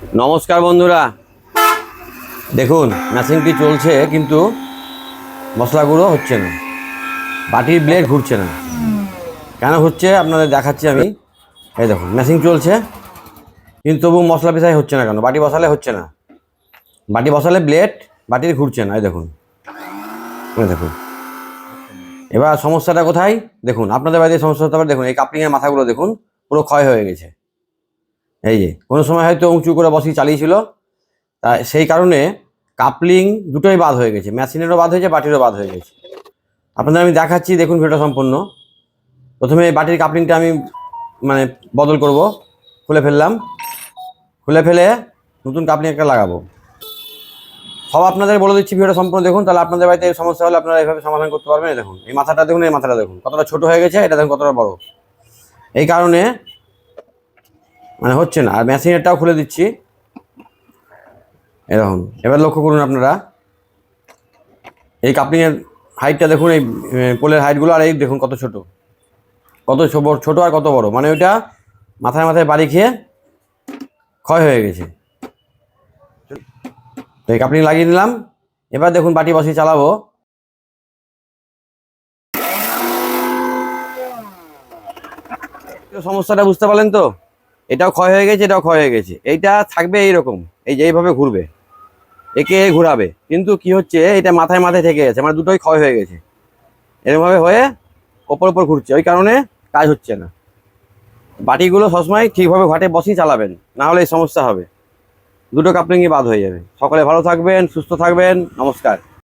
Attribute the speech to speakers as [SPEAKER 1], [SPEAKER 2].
[SPEAKER 1] নমস্কার বন্ধুরা। দেখুন মেশিনটি চলছে কিন্তু মশলা গুঁড়ো হচ্ছে না। বাটির ব্লেড ঘুরছে না। কেন হচ্ছে? আপনাদের দেখাচ্ছি আমি। এই দেখুন মেশিন চলছে, কিন্তু তবু মশলা পেশাই হচ্ছে না কেন? বাটি বসালে হচ্ছে না। বাটি বসালে ব্লেড বাটির ঘুরছে না। এই দেখুন। এই দেখুন। এবার সমস্যাটা কোথায়? দেখুন, আপনাদের বাড়িতে সমস্যা হতে পারে। দেখুন, এই কাপলিংয়ের মাথাগুলো দেখুন, পুরো ক্ষয় হয়ে গেছে। এই যে, কোনো সময় হয়তো উঁচু করে বসি চালিয়েছিল। তা সেই কারণে কাপলিং দুটোই বাদ হয়ে গেছে। মেশিনেরও বাদ হয়েছে, বাটিরও বাদ হয়ে গেছে। আপনাদের আমি দেখাচ্ছি, দেখুন ভিডিওটা সম্পূর্ণ। প্রথমে বাটির কাপলিংটা আমি মানে বদল করব। খুলে ফেললাম। খুলে ফেলে নতুন কাপলিং একটা লাগাবো। সব আপনাদের বলে দিচ্ছি ভিডিওটা সম্পূর্ণ দেখুন। তাহলে আপনাদের বাড়িতে এই সমস্যা হলে আপনারা এইভাবে সমাধান করতে পারবেন। দেখুন, এই মাথাটা দেখুন, এই মাথাটা দেখুন। কতটা ছোট হয়ে গেছে, এটা দেখুন কতটা বড়। এই কারণে মানে হচ্ছে না, আর মেশিনেরটাও খুলে দিচ্ছি। এরকম এবার লক্ষ্য করুন আপনারা। এই কাপলিংয়ের হাইটটা দেখুন, এই পোলের হাইটগুলো আর এই দেখুন কত ছোট। কত ছোট আর কত বড়। মানে ওইটা মাথায় মাথায় বাড়ি খেয়ে ক্ষয় হয়ে গেছে। তো এই কাপলিং লাগিয়ে নিলাম। এবার দেখুন বাটি বসিয়ে চালাবো। সমস্যাটা বুঝতে পারলেন তো? এটাও ক্ষয় হয়ে গেছে, এটাও ক্ষয় হয়ে গেছে। এইটা থাকবে এইরকম, এই যে এইভাবে ঘুরবে। একে ঘুরাবে। কিন্তু কি হচ্ছে, এটা মাথায় মাথায় থেকে গেছে মানে দুটোই ক্ষয় হয়ে গেছে। এরকমভাবে হয়ে ওপর ওপর ঘুরছে, ওই কারণে কাজ হচ্ছে না। বাটিগুলো সবসময় ঠিকভাবে ঘাটে বসেই চালাবেন, না হলে এই সমস্যা হবে। দুটো কাপলিংই বাদ হয়ে যাবে। সকলে ভালো থাকবেন, সুস্থ থাকবেন, নমস্কার।